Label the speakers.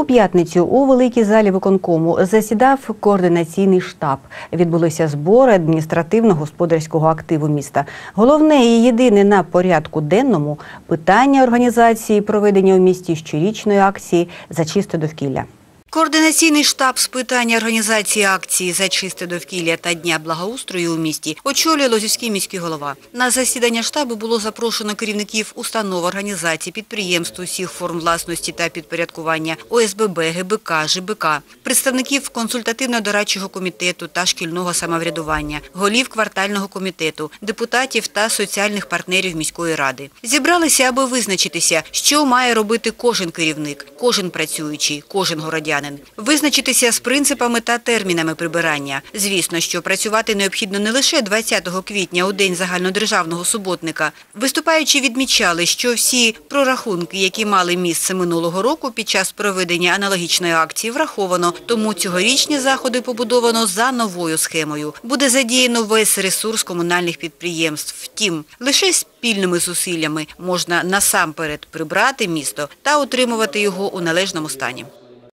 Speaker 1: У п'ятницю у великій залі виконкому засідав координаційний штаб. Відбулися збори адміністративно-господарського активу міста. Головне і єдине на порядку денному питання організації проведення у місті щорічної акції за чисте довкілля. Координаційний штаб з питання організації акції за чисте довкілля та Дня благоустрою у місті очолює Лозівський міський голова. На засідання штабу було запрошено керівників установ, організацій, підприємств усіх форм власності та підпорядкування, ОСББ, ГБК, ЖБК, представників консультативно-дорадчого комітету та шкільного самоврядування, голів квартального комітету, депутатів та соціальних партнерів міської ради. Зібралися, аби визначитися, що має робити кожен керівник, кожен працюючий, кожен городянин. Визначитися з принципами та термінами прибирання. Звісно, що працювати необхідно не лише 20 квітня у день загальнодержавного суботника. Виступаючи відмічали, що всі прорахунки, які мали місце минулого року під час проведення аналогічної акції, враховано. Тому цьогорічні заходи побудовано за новою схемою. Буде задіяно весь ресурс комунальних підприємств. Втім, лише спільними зусиллями можна насамперед прибрати місто та утримувати його у належному стані.